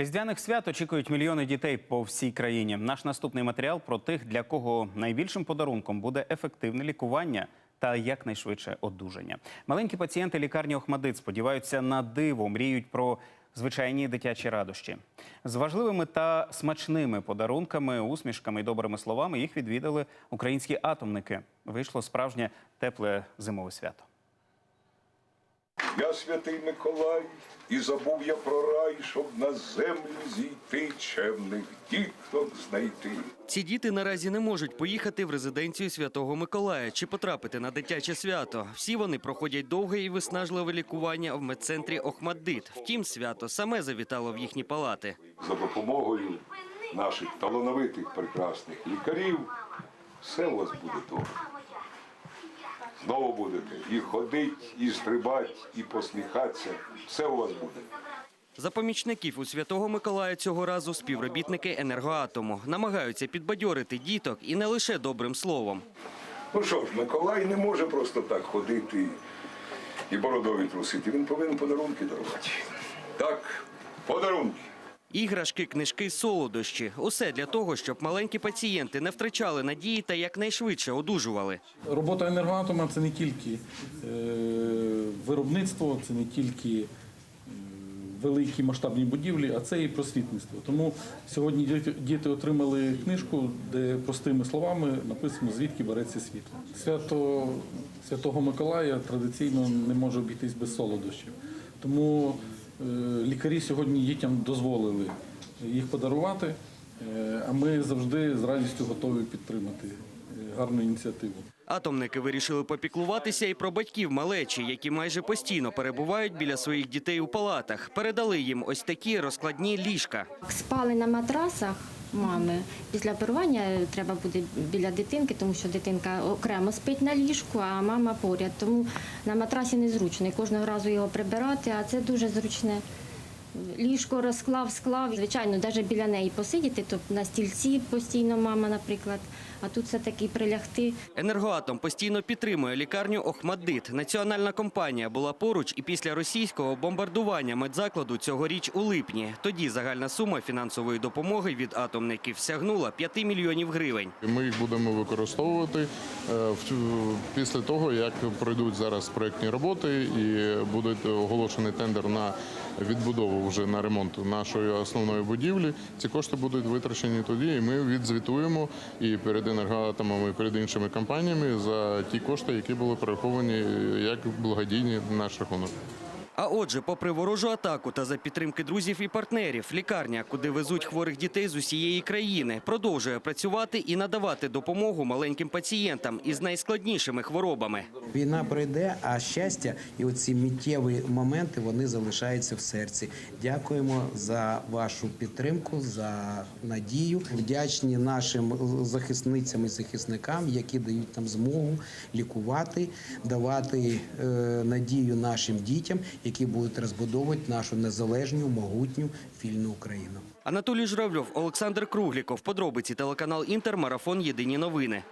Різдвяних свят очікують мільйони дітей по всій країні. Наш наступний матеріал про тих, для кого найбільшим подарунком буде ефективне лікування та якнайшвидше одужання. Маленькі пацієнти лікарні Охмадит сподіваються на диво, мріють про звичайні дитячі радощі. З важливими та смачними подарунками, усмішками і добрими словами їх відвідали українські атомники. Вийшло справжнє тепле зимове свято. Я святий Миколай, і забув я про рай, щоб на землю зійти, чемних діток знайти. Ці діти наразі не можуть поїхати в резиденцію Святого Миколая чи потрапити на дитяче свято. Всі вони проходять довге і виснажливе лікування в медцентрі Охмаддит. Втім, свято саме завітало в їхні палати. За допомогою наших талановитих прекрасних лікарів все у вас буде добре. Знову будете і ходить, і стрибать, і посміхатися. Все у вас буде. За помічників у Святого Миколая цього разу співробітники енергоатому намагаються підбадьорити діток і не лише добрим словом. Ну що ж, Миколай не може просто так ходити і бородою трусити. Він повинен подарунки дарувати. Так, подарунки. Іграшки, книжки, солодощі усе для того, щоб маленькі пацієнти не втрачали надії та якнайшвидше одужували. Робота енергоатома це не тільки е, виробництво, це не тільки е, великі масштабні будівлі, а це і просвітництво. Тому сьогодні діти, отримали книжку, де простими словами написано, звідки береться світло. Свято Святого Миколая традиційно не може обійтись без солодощів. Тому лікарі сьогодні дітям дозволили їх подарувати, е, а ми завжди з радістю готові підтримати е, гарну ініціативу. Атомники вирішили попіклуватися і про батьків малечі, які майже постійно перебувають біля своїх дітей у палатах. Передали їм ось такі розкладні ліжка. Спали на матрасах мами. Після оперування треба буде біля дитинки, тому що дитинка окремо спить на ліжку, а мама поряд. Тому на матрасі незручно. І кожного разу його прибирати, а це дуже зручне. Ліжко розклав, склав. Звичайно, навіть біля неї посидіти, то на стільці постійно мама, наприклад. А тут все-таки прилягти. Енергоатом постійно підтримує лікарню Охмаддит. Національна компанія була поруч і після російського бомбардування медзакладу цьогоріч у липні. Тоді загальна сума фінансової допомоги від атомників сягнула 5 мільйонів гривень. Ми їх будемо використовувати е, в- після того, як пройдуть зараз проектні роботи і буде оголошений тендер на відбудову вже на ремонт нашої основної будівлі. Ці кошти будуть витрачені тоді, і ми відзвітуємо і перед енергоатомами, і перед іншими компаніями за ті кошти, які були прораховані як благодійні на наш рахунок. А отже, попри ворожу атаку та за підтримки друзів і партнерів, лікарня, куди везуть хворих дітей з усієї країни, продовжує працювати і надавати допомогу маленьким пацієнтам із найскладнішими хворобами. Війна пройде, а щастя і оці миттєві моменти вони залишаються в серці. Дякуємо за вашу підтримку, за надію. Вдячні нашим захисницям і захисникам, які дають нам змогу лікувати, давати е, надію нашим дітям, які будуть розбудовувати нашу незалежну, могутню вільну Україну. Анатолій Журавльов, Олександр Кругліков. Подробиці телеканал Інтер. Марафон. Єдині новини.